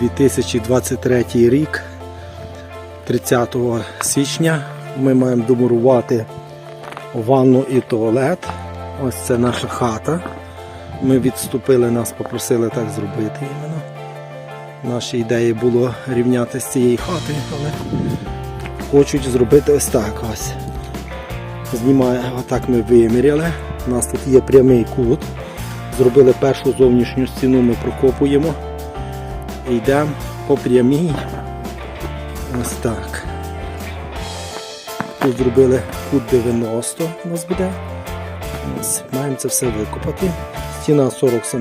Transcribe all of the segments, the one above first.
2023 рік, 30 січня, ми маємо домурувати ванну і туалет. Ось це наша хата. Ми відступили, нас попросили так зробити іменно. Наші ідеї було рівняти з цієї хати, але хочуть зробити ось так ось. Знімає, отак ми виміряли. У нас тут є прямий кут. Зробили першу зовнішню стіну, ми прокопуємо. Йдемо по прямій. Ось так. Тут зробили кут 90 у нас буде. Ось, маємо це все викопати. Стіна 40 см,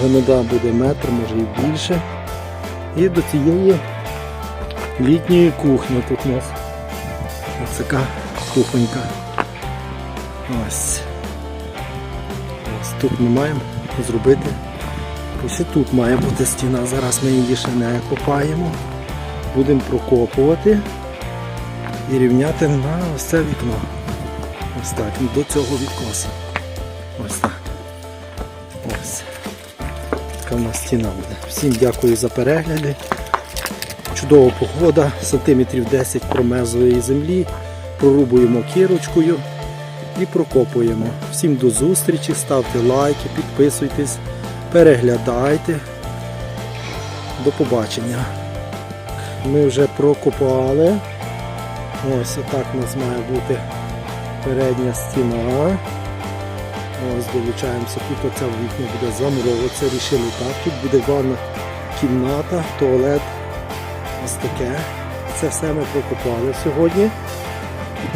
глибина буде метр, може і більше. І до цієї літньої кухні тут у нас ось така кухонька. Ось. Ось тут ми маємо зробити. Ось і тут має бути стіна. Зараз ми її ще не копаємо. Будемо прокопувати і рівняти на ось це вікно. Ось так, до цього відкоса. Ось так. Ось. Така в нас стіна буде. Всім дякую за перегляди. Чудова погода, сантиметрів 10 промерзлої землі. Прорубуємо кірочкою і прокопуємо. Всім до зустрічі, ставте лайки, підписуйтесь, переглядайте. До побачення. Ми вже прокопали. Ось отак у нас має бути передня стіна. Ось долучаємося. Тут оця вікна буде замуровуватися. Рішили так. Тут буде ванна кімната, туалет. Ось таке. Це все ми прокопали сьогодні.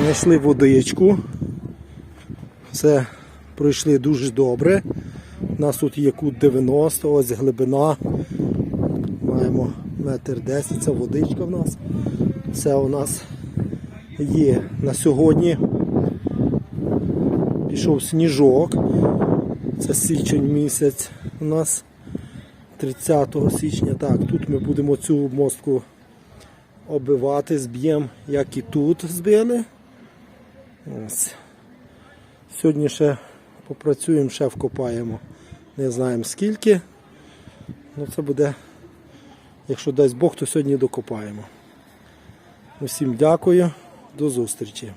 Знайшли водичку. Все пройшли дуже добре. У нас тут є кут 90, ось глибина. Маємо метр 10, це водичка в нас. Все у нас є на сьогодні. Пішов сніжок. Це січень місяць у нас 30 січня. Так, тут ми будемо цю мостку оббивати, зб'ємо, як і тут збили. Ось. Сьогодні ще попрацюємо, ще вкопаємо. Не знаємо скільки. Ну це буде, якщо дасть Бог, то сьогодні докопаємо. Усім дякую, до зустрічі.